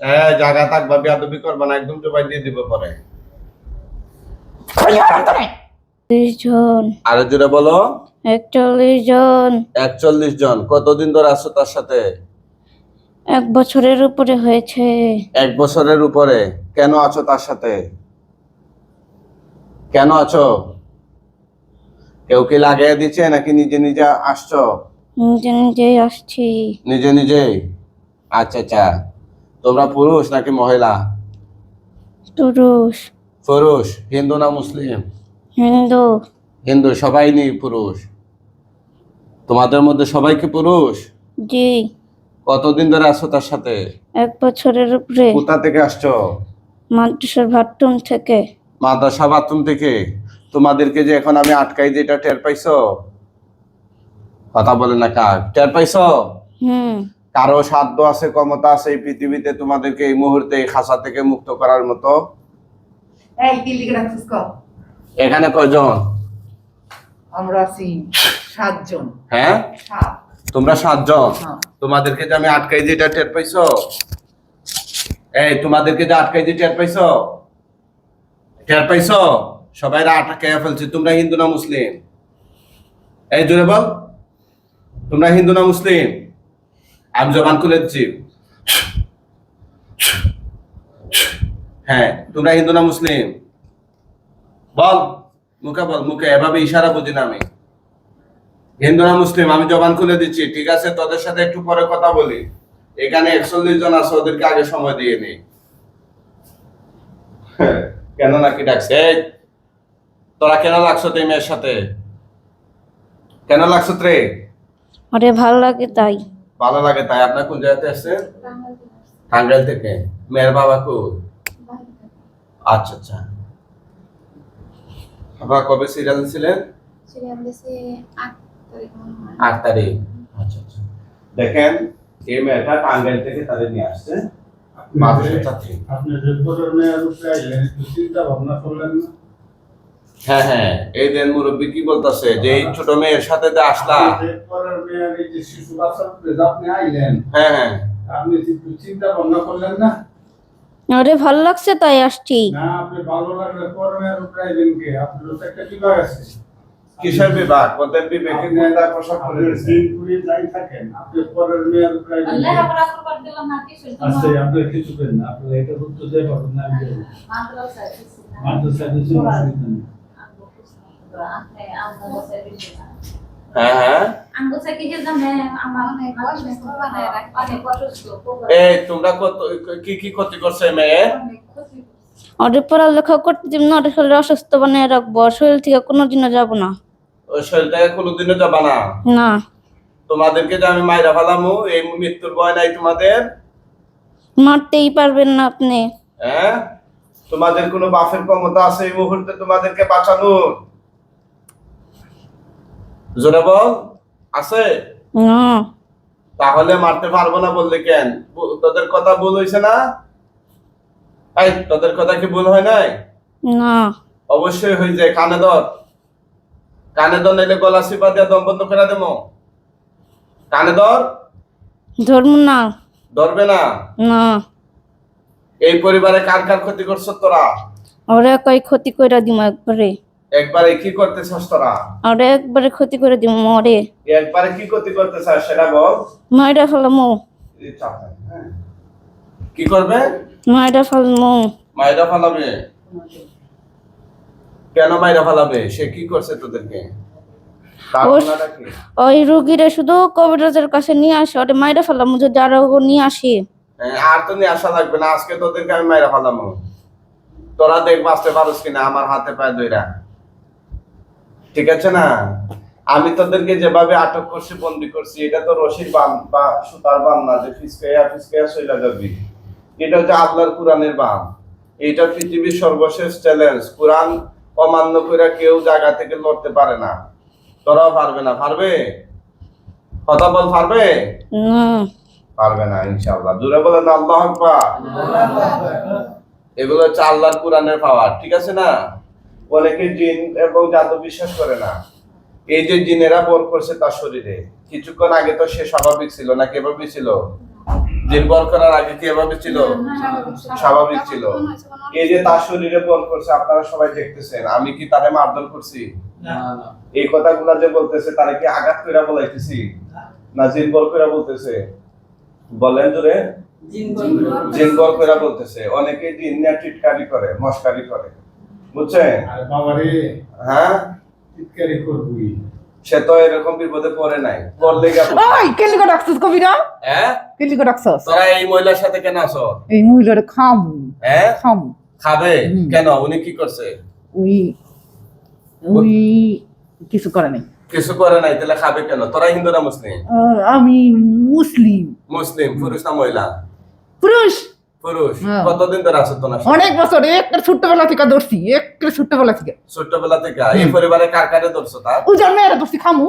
এ জায়গা থাকবা বিয়াদবি করবা না একদম জবাই দিয়ে দিব পরে। জন। আরও জোরে বলো। একচল্লিশ জন। একচল্লিশ জন কতদিন ধরে আছো তার সাথে? এক বছরের উপরে হয়েছে। এক বছরের উপরে কেন আছো তার সাথে? কেন আছো? কেউ কি লাগিয়ে দিচ্ছে নাকি নিজে নিজে আসছো? নিজে নিজেই আসছি। নিজে নিজেই? আচ্ছা আচ্ছা। তোমরা পুরুষ নাকি মহিলা? পুরুষ। পুরুষ। হিন্দু না মুসলিম? হিন্দু। হিন্দু সবাই নেই পুরুষ। তোমাদের মধ্যে সবাই কি পুরুষ? জি। কতদিন ধরে আছো তার সাথে? এক বছরের উপরে। কোথা থেকে আসছো? মাদ্রাসার ভাট্টুম থেকে। মাদ্রাসা বাথরুম থেকে? তোমাদেরকে যে এখন আমি আটকাই যেটা টের পাইছো? কথা বলে না কার? টের পাইছো? কারও সাধ্য আছে ক্ষমতা আছে এই পৃথিবীতে তোমাদেরকে এই মুহূর্তে এই খাসা থেকে মুক্ত করার মতো? এখানে কয়জন? আমরা আছি সাতজন। হ্যাঁ? তোমরা সাতজন? হ্যাঁ। তোমাদেরকে যে আমি আটকাই যেটা টের পাইছো? এই তোমাদেরকে যে আটকাই যে টের পাইছো? টের পাইছো? সবাই আটকে ফেলছি তোমরা হিন্দু না মুসলিম? এই জোরে বল। তোমরা হিন্দু না মুসলিম? আমি জবান খুলে দিচ্ছি। হ্যাঁ তোমরা হিন্দু না মুসলিম? বল, মুখে বল, মুখে, এভাবে ইশারা বুঝি না আমি। হিন্দু না মুসলিম, আমি জবান খুলে দিচ্ছি, ঠিক আছে? তোদের সাথে একটু পরে কথা বলি। এখানে একচল্লিশ জন আছে, ওদেরকে আগে সময় দিয়ে নেই কেন নাকি ডাকছে? তোরা কেন লাগছো তুই মেয়ের সাথে? কেন লাগছো রে আরে ভালো লাগে তাই। ভালো লাগে তাই। আপনার কোন জায়গাতে আসছে টাঙ্গাইল থেকে। মেয়ের বাবা কো আচ্ছা আচ্ছা। আপনার কবে সিরিয়াল ছিলেন আট তারিখ মনে হয়। আচ্ছা আচ্ছা। দেখেন এই মেয়েটা টাঙ্গাইল থেকে তাদের নিয়ে আসছে। মাদ্রাসা ছাত্রী। আপনি যে প্রজন্মের উপরে আইলেন একটু চিন্তা ভাবনা করলেন না? হ্যাঁ হ্যাঁ। এই দেন মুরব্বী কি বলতাছে? যে এই ছোট মেয়ের সাথে যে আসলা। আপনি আপনি হ্যাঁ হ্যাঁ। আপনি চিন্তা ভাবনা করলেন না? আরে ভালো লাগছে তাই আসছি। না আপনি ভালো লাগলে পরের মেয়ের উপরে কে? আপনার তো একটা বিভাগ আছে। কিসের বিভাগ? ওদের বিবেকে পোশাক আপনি দিয়েছে দিনপুরে যাই থাকেন আপনি পরের মেয়ের আল্লাহ করে দিলাম না কিছু আচ্ছা আপনার কিছু করেন না আপনার এটা উত্তর না মাদ্রাসা মাদ্রাসা কিছু তোমরা কত কি কি ক্ষতি করছে মেয়ে? অনেক পড়ালেখা করতে দিব না ওদের শরীর অসুস্থ বানিয়ে রাখব শরীর থেকে কোনোদিনও যাব না। ওই শরীরটাকে কোনোদিনও যাবা না? না। তোমাদেরকে যে আমি মাইরা ফেলামু এই মৃত্যুর ভয় নাই তোমাদের? মারতেই পারবেন না আপনি। হ্যাঁ? তোমাদের কোনো বাফের ক্ষমতা আছে এই মুহূর্তে তোমাদেরকে বাঁচানোর? জোরে বল আছে? তাহলে মারতে পারব না বললে কেন? তোদের কথা ভুল হয়েছে না? এই তোদের কথা কি ভুল হয় নাই? না। অবশ্যই হয়ে যায় কানে ধর। কানে ধর নাইলে গলা চিপা দিয়ে দম বন্ধ করে দেবো। কানে ধর। ধর্ম না। ধরবে না? না। এই পরিবারে কার কার ক্ষতি করছ তোরা? ওরা কই ক্ষতি করে দিব একবারে। একবারে কি করতে চাস তোরা? ওরা একবারে ক্ষতি করে দিব মরে। একবারে কি ক্ষতি করতে চাস সেটা বল। মায়েরা ফেলামো। হ্যাঁ। কি করবে? মায়েরা ফেলামো। মায়েরা ফালাবে? কেন মায়েরা ফালাবে? সে কি করছে তোদেরকে? ওই রুগীরা শুধু কবিরাজের কাছে নিয়ে আসে ওটা মায়েরা ফেলামো যদি আরও নিয়ে আসি। হ্যাঁ, আর তো নিয়ে আসা লাগবে না আজকে তোদেরকে আমি মায়েরা ফালামো। তোরা দেখ বাঁচতে পারোস কিনা আমার হাতে পায়ে দইরা ঠিক আছে না? আমি তোদেরকে যেভাবে আটক করছি বন্দি করছি এটা তো রশির বান বা সুতার বান না যে ফিসকাইয়া ফিসকাইয়া সইলা যাবি। এটা হচ্ছে আল্লাহর কোরআনের বান। এটা পৃথিবীর সর্বশেষ চ্যালেঞ্জ কোরআন অমান্য করে কেউ জায়গা থেকে লড়তে পারে না। তোরাও পারবে না পারবে? কথা বল পারবে? না। পারবে না ইনশাআল্লাহ। দূরে বলেন আল্লাহ আকবার। এগুলো হচ্ছে আল্লাহর কোরআনের পাওয়ার ঠিক আছে না? অনেকে জিন এবং জাদু বিশ্বাস করে না। এই যে জিনেরা বর করছে তার শরীরে কিছুক্ষণ আগে তো সে স্বাভাবিক ছিল না কীভাবে ছিল? জিন বর করার আগে কীভাবে ছিল? স্বাভাবিক ছিল। এই যে তার শরীরে বর করছে আপনারা সবাই দেখতেছেন আমি কি তারে মারধর করছি? না না। এই কথাগুলা যে বলতেছে তারা কি আঘাত কইরা বলাইতেছি? না জিন বর কইরা বলতেছে। বলেন জোরে। জিন বর কইরা বলতেছে। অনেকে জিন নিয়ে টিটকারি করে মস্কারি করে। বুঝছেন? আরে হ্যাঁ? চিৎকারি করবি সে তো এরকম বিপদে পড়ে নাই। পড়লে গা ওই কে লিগে ডাকছিস কবিরা হ্যাঁ? কে লিগে ডাকছিস? তোরা এই মহিলার সাথে কেন আছো এই মহিলার খামু। হ্যাঁ? খামু। খাবে? কেন? উনি কি করছে? ওই ওই কিছু করে নাই। কিছু করে নাই তাহলে খাবে কেন? তোরা হিন্দু না মুসলিম আমি মুসলিম। মুসলিম পুরুষ না মহিলা? পুরুষ। কতদিন ধরে আছো তোমার অনেক বছর একটা ছোট্টবেলা থেকে ধরছি একটা ছোট্টবেলা থেকে। ছোট্টবেলা থেকে? এই পরিবারে কার কারে ধরছো তা? উজার মেয়েরা ধরছি খামু।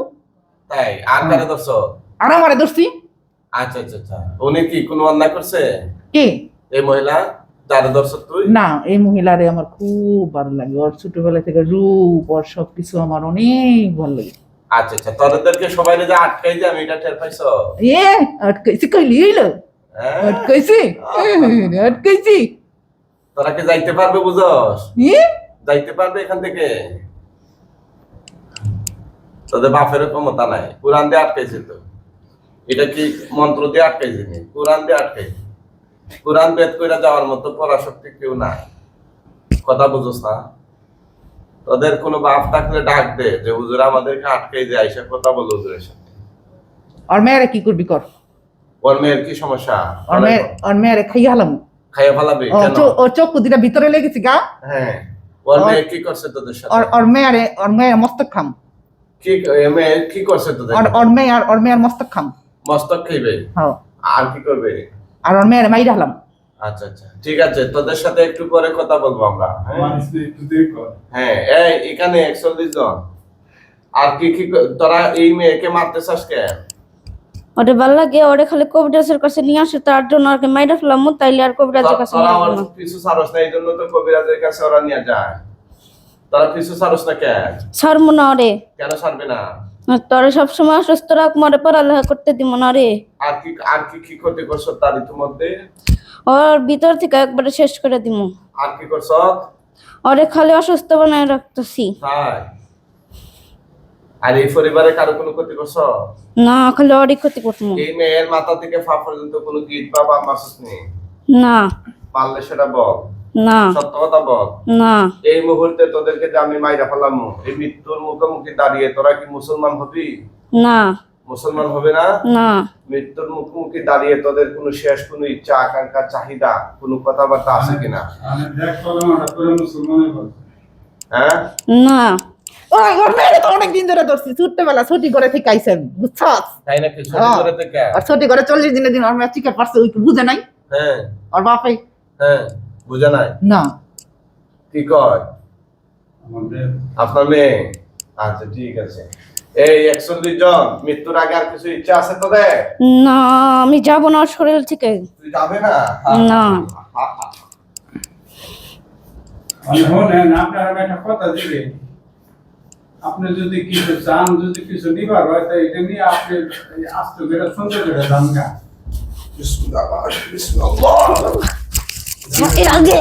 তাই আর কারে ধরছো? আর আমারে ধরছি। আচ্ছা আচ্ছা আচ্ছা। উনি কি কোনো অন্যায় করছে? কে? এই মহিলা? যারে ধরছো তুই? না এই মহিলারে আমার খুব ভালো লাগে। ওর ছোটবেলা থেকে রূপ ওর সবকিছু আমার অনেক ভালো লাগে। আচ্ছা আচ্ছা। তোদেরকে সবাই যে আটকাই যে আমি এটা টের পাইছো? এ আটকাইছি কইলি হ্যাঁ? আটকাইছি আটকাইছি তোরা কি যাইতে পারবে বুঝস? যাইতে পারবে এখান থেকে? তোদের বাপেরও ক্ষমতা নাই। কোরআন দিয়ে আটকাইছে তো। এটা কি মন্ত্র দিয়ে আটকাইছে নি? কোরআন দিয়ে আটকাইছে। কোরআন বেদ কইরা যাওয়ার মতো পরাশক্তি কেউ নাই। কথা বুঝোস না? তোদের কোনো বাপ থাকলে ডাক দে যে হুজুর আমাদেরকে আটকাই দিয়ে আইসা কথা বলো হুজুরের সাথে। আর মেয়েরা কি করবি কর? ওর মেয়ের কি সমস্যা? আর মেয়ের খাইয়া হালাম খাইয়া ফেলাবি? ও চো- ওর চোখ দুটা ভিতরে লেগেছে গা। হ্যাঁ। ওর মেয়ে কি করছে তোদের সাথে? আর ওর মেয়েরে ওর মেয়ের মস্তক খাম। কি মেয়ে কি করছে তোদের? আর ওর মেয়ে আর ওর মেয়ের মস্তক খাম। মস্তক খাইবে? হ্যাঁ। আর কি করবে? আর ওর মেয়েরে মাইরা হালাম আচ্ছা আচ্ছা। ঠিক আছে তোদের সাথে একটু পরে কথা বলব আমরা হ্যাঁ? হ্যাঁ এই এখানে একচল্লিশ জন। আর কি কি তোরা এই মেয়েকে মারতে চাস কেন? ওরে ভালো লাগে ওরে খালি কবিরাজের কাছে নিয়ে আসে তার জন্য আর কি মাইরা ফেলাম তাইলে আর কবিরাজের কাছে নিয়ে আসব না। পিছু ছাড়স না এই জন্য তো কবিরাজের কাছে ওরা নিয়ে যায়। তোরা পিছু ছাড়স না কেন? ছাড়বো না ওরে। কেন ছাড়বে না? তোরে সবসময় অসুস্থ রাখ মরে পড়ালেখা করতে দিব না রে। আর কি আর কি কি ক্ষতি করছ তার ইতিমধ্যে? ওর ভিতর থেকে একবারে শেষ করে দিব আর কি করছ? ওরে খালি অসুস্থ বানায় রাখতেছি। তাই? আর এই পরিবারে কারও কোনো ক্ষতি করছ? না খালি ওরই ক্ষতি করব এই মেয়ের মাথা থেকে পা পর্যন্ত কোনো গিট বা বাম মাসুস নেই না। পারলে সেটা বল। না। সত্য কথা বল। না। এই মুহূর্তে তোদেরকে যে আমি মাইরা ফেলাম এই মৃত্যুর মুখোমুখি দাঁড়িয়ে তোরা কি মুসলমান হবি? না। মুসলমান হবে না? না। মৃত্যুর মুখোমুখি দাঁড়িয়ে তোদের কোনো শেষ কোনো ইচ্ছা আকাঙ্ক্ষা চাহিদা কোনো কথাবার্তা আছে কিনা? হ্যাঁ? না। ওই ওর মেয়েরে তো অনেক দিন ধরে ধরছি ছোট্টবেলা ছুটি করে থেকে আইছেন বুঝছস? তাই নাকি? ছোট হ্যাঁ। করে থেকে? আর ছুটি করে চল্লিশ দিনের দিন ওর মেয়ে চিকেট পারছে ওই বুঝে নাই? হ্যাঁ। ওর হ্যাঁ বুঝে নাই? না। কি কয়? আপনার মেয়ে? আচ্ছা ঠিক আছে। এই একচল্লিশ জন মৃত্যুর আগে আর কিছু ইচ্ছা আছে তোদের? না আমি যাব না শরীর থেকে। তুই যাবে না? না। আমি হলেন আপনার একটা কথা দিলে আপনি যদি কিছু চান যদি কিছু নিবার হয় তো এটা নিয়ে আপনি এই আস্তে করে সুন্দর করে দাম গা এর আগে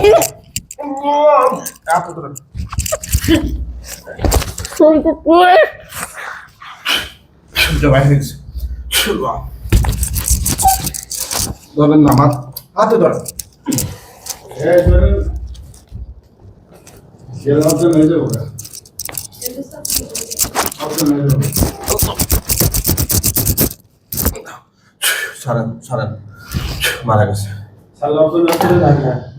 ধরেন না আমার হাতে ধরেন এই ধরেন গেলে অর্ধ হয়ে যাব গা। অর্ধ হয়ে যাব। সরেন সরেন। মারা গেছে।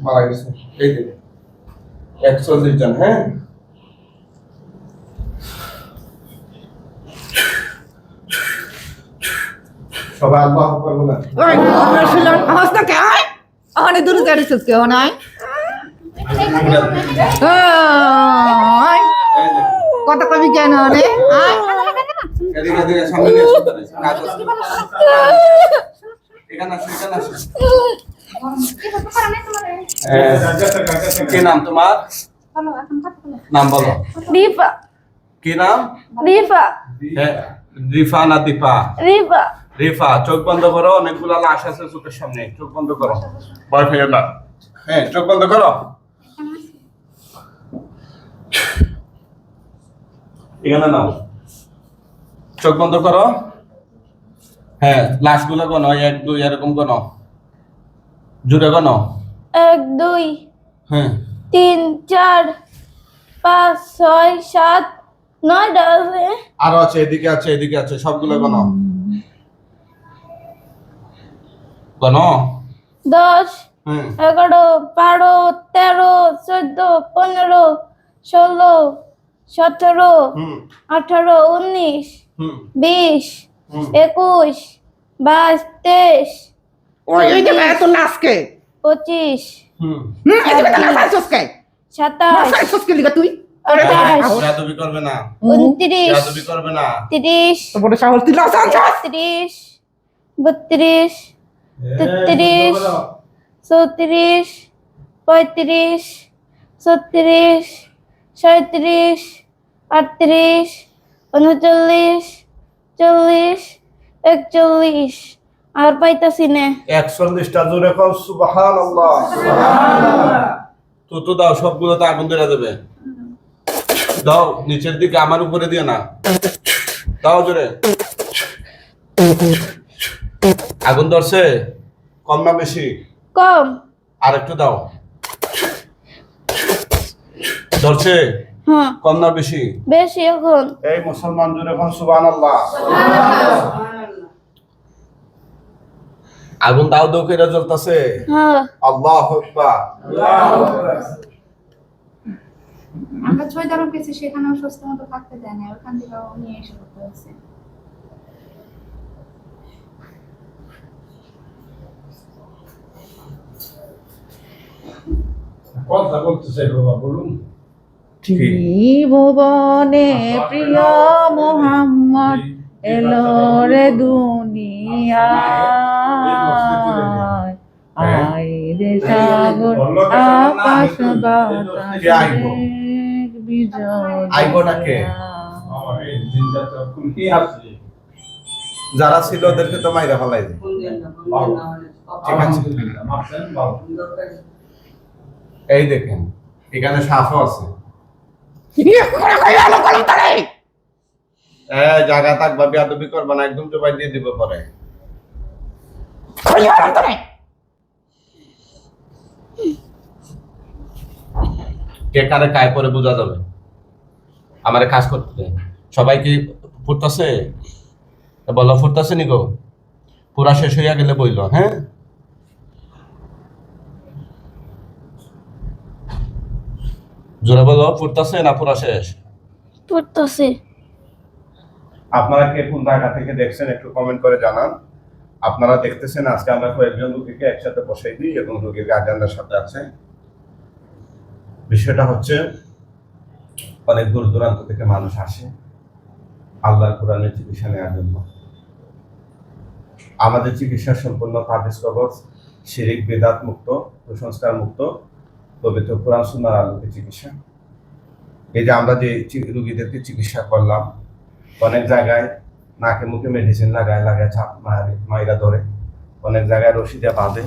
মারা গেছে। এই দিন একচল্লিশ জন হ্যাঁ? সবাই আল্লাহ না কে? আয়! ওখানে দূরে নাই? আয় এই কবি কেন রে। কি নাম তোমার? নাম বলো। রিফা কি নাম? রিফা না দীপা? রিফা চোখ বন্ধ করো অনেকগুলো লাশ আছে চোখের সামনে। চোখ বন্ধ করো। ভয় পেয়ে না। হ্যাঁ চোখ বন্ধ করো। এখানে নাও। চোখ বন্ধ করো। হ্যাঁ লাশগুলো গনো এক দুই এরকম গনো জুড়ে গনো এক দুই হ্যাঁ। তিন চার পাঁচ ছয় সাত নয়টা আছে আরও আছে এদিকে আছে এদিকে আছে সবগুলো গনো গনো দশ হ্যাঁ। এগারো বারো তেরো চোদ্দ পনেরো ষোলো সতেরো আঠারো উনিশ বিশ একুশ বাইশ তেইশ এত নাচকে পঁচিশ সাতাশ তুই? আঠাশ করবে না। উনত্রিশ করবে না। তিরিশ নাচাইছস একত্রিশ বত্রিশ তেত্রিশ চৌত্রিশ পঁয়ত্রিশ ছত্রিশ সাঁত্রিশ আটত্রিশ উনচল্লিশ চল্লিশ একচল্লিশ। আর পাইতাছি না। একচল্লিশটা জোরে কর সুবাহান তো তো দাও সবগুলো তো আগুন ধরে দেবে দাও নিচের দিকে আমার উপরে দিয়ে না। দাও জোরে। আগুন ধরছে? কম না বেশি? কম। আর একটু দাও। ধরছে? হ্যাঁ। কম না বেশি? বেশি এখন। এই মুসলমান জুড়ে এখন সুবান আল্লাহ আগুন দাও দাও করে জ্বলতেছে। হ্যাঁ। আল্লাহ আকবার। আমরা ছয় দারণ গেছি সেখানেও সুস্থ মতো থাকতে দেয় না ওখান থেকে নিয়ে এসে করতে হচ্ছে কথা বলতে চাই বাবা বলুন। ত্রিভুবনে প্রিয় মোহাম্মদ এলো রে দুনিয়ায় আই রে সাগর আকাশ যারা ছিল ওদেরকে তো মাইরা ফেলাই ঠিক আছে। এই দেখেন এখানে সাফও আছে। জায়গা থাকবা বিয়াদবি করবা না একদম জবাই দিয়ে দিব পরে। কে কারে কায় পরে বোঝা যাবে? আমারে কাজ করতে সবাই কি ফুটতাছে? বলো ফুটতাছে নি গো? পুরা শেষ হইয়া গেলে বইল হ্যাঁ? জোরে বলো ফুটতাছে না পুরা শেষ? পড়তেছে। আপনারা কে কোন জায়গা থেকে দেখছেন একটু কমেন্ট করে জানান। আপনারা দেখতেছেন আজকে আমরা কয়েকজন রুগীকে একসাথে বসাই দিই এবং রুগীর গার্জিয়ানদের সাথে আছে। বিষয়টা হচ্ছে অনেক দূর দূরান্ত থেকে মানুষ আসে আল্লাহর কোরআনের চিকিৎসা নেওয়ার জন্য। আমাদের চিকিৎসা সম্পূর্ণ তাবিজ কবর শিরিক বেদাত মুক্ত কুসংস্কার মুক্ত পবিত্র কোরআন সুন্নার আলোকে চিকিৎসা। এই যে আমরা যে রুগীদেরকে চিকিৎসা করলাম অনেক জায়গায় নাকে মুখে মেডিসিন লাগায় লাগায় চাপ মারে মাইরা ধরে। অনেক জায়গায় রশি দিয়ে বাঁধে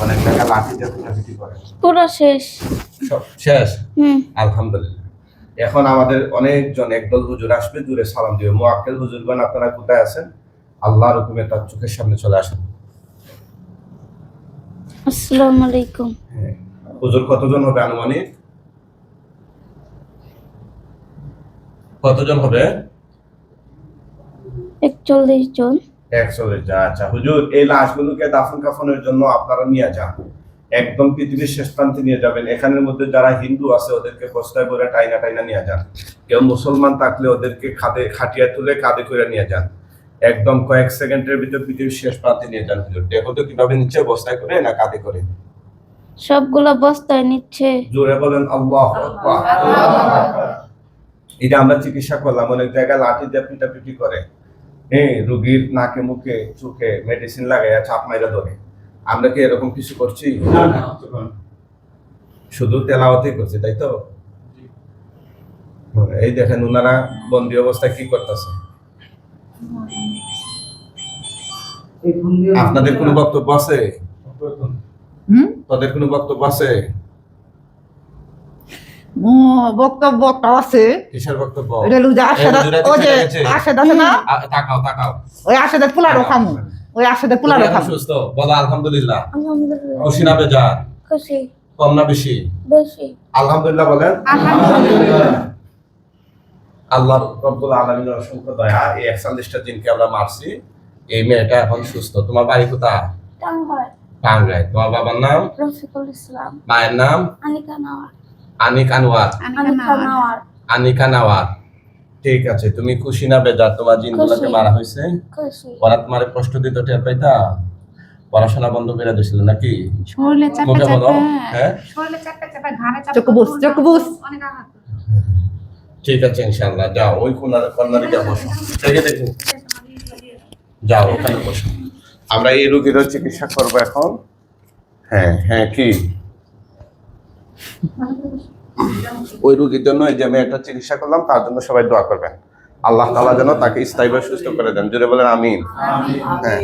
অনেক জায়গায় লাঠি দিয়ে পিটাপিটি করে। পুরো শেষ। সব শেষ। হুম। আলহামদুলিল্লাহ। এখন আমাদের অনেকজন একদল হুজুর আসবে দূরে সালাম দিবে। মোয়াক্কেল হুজুরগণ আপনারা কোথায় আছেন? আল্লাহর হুকুমে তার চোখের সামনে চলে আসেন। আসসালামু আলাইকুম। হ্যাঁ। হুজুর কতজন হবে আনুমানিক? কতজন হবে? একচল্লিশ জন। একচল্লিশ জন আচ্ছা। হুজুর এই লাশগুলোকে দাফন কাফনের জন্য আপনারা নিয়ে যান। একদম পৃথিবীর শেষ প্রান্তে নিয়ে যাবেন। এখানের মধ্যে যারা হিন্দু আছে ওদেরকে বস্তায় করে টাইনা টাইনা নিয়ে যান। কেউ মুসলমান থাকলে ওদেরকে খাদে খাটিয়া তুলে কাঁধে করে নিয়ে যান। একদম কয়েক সেকেন্ডের ভিতর পৃথিবীর শেষ প্রান্তে নিয়ে যান হুজুর। দেখো তো কীভাবে নিচ্ছে বস্তায় করে না কাঁধে করে। সবগুলা বস্তায় নিচ্ছে। জোরে বলেন আল্লাহ এটা আমরা চিকিৎসা করলাম অনেক জায়গায় লাঠি দিয়ে পিটাপিটি করে। হ্যাঁ রুগীর নাকে মুখে চোখে মেডিসিন লাগাইয়া চাপ মাইরা ধরে। আমরা কি এরকম কিছু করছি? শুধু তেলাওয়াতেই করছি তাই তো? এই দেখেন ওনারা বন্দি অবস্থায় কি করতেছে? আপনাদের কোনো বক্তব্য আছে? তোদের কোনো বক্তব্য আছে? বক্তব্য একটা আছে। কিসের বক্তব্য? এটা হলো যে। না? তাকাও তাকাও। ওই আশাদাত পোলারও খামু। ওই পোলারও খামু। সুস্থ? বলো আলহামদুলিল্লাহ। আলহামদুলিল্লাহ। বেজার? খুশি। কম না বেশি? বেশি। আলহামদুলিল্লাহ বলেন। আলহামদুলিল্লাহ। আল্লাহ রব্বুল আলামিনের অসংখ্য দয়া এই একচল্লিশটা দিনকে আমরা মারছি। এই মেয়েটা এখন সুস্থ। তোমার বাড়ি কোথায়? টাঙ্গাইল টাঙ্গাইল তোমার বাবার নাম? রফিকুল ইসলাম। মায়ের নাম? আনিকা নাওয়ার। আনিক আনোয়ার আনিকা নাওয়ার। আনিকা নাওয়ার। ঠিক আছে তুমি খুশি না বেজার? তোমার জিনগুলোকে মারা হয়েছে? ওরা তোমার কষ্ট দিত টের পাইতা? পড়াশোনা বন্ধ করে দিয়েছিল নাকি? শরীরে চাপে মুখে হ্যাঁ? শরীরে চাপে চাপে ঘাড়ে চাপে চোখ বুঝ, চোখ বুঝ। অনেক আঘাত। ঠিক আছে ইনশাআল্লাহ। যাও ওই কোনার কর্নারে গিয়ে বসো। দেখে। দেখো যাও ওখানে বসো। আমরা এই রোগীরও চিকিৎসা করব এখন। হ্যাঁ হ্যাঁ কি? ওই রোগীর জন্য এই যে আমি একটা চিকিৎসা করলাম তার জন্য সবাই দোয়া করবেন। আল্লাহ তালা যেন তাকে স্থায়ীভাবে সুস্থ করে দেন। জুড়ে বলেন আমিন। হ্যাঁ।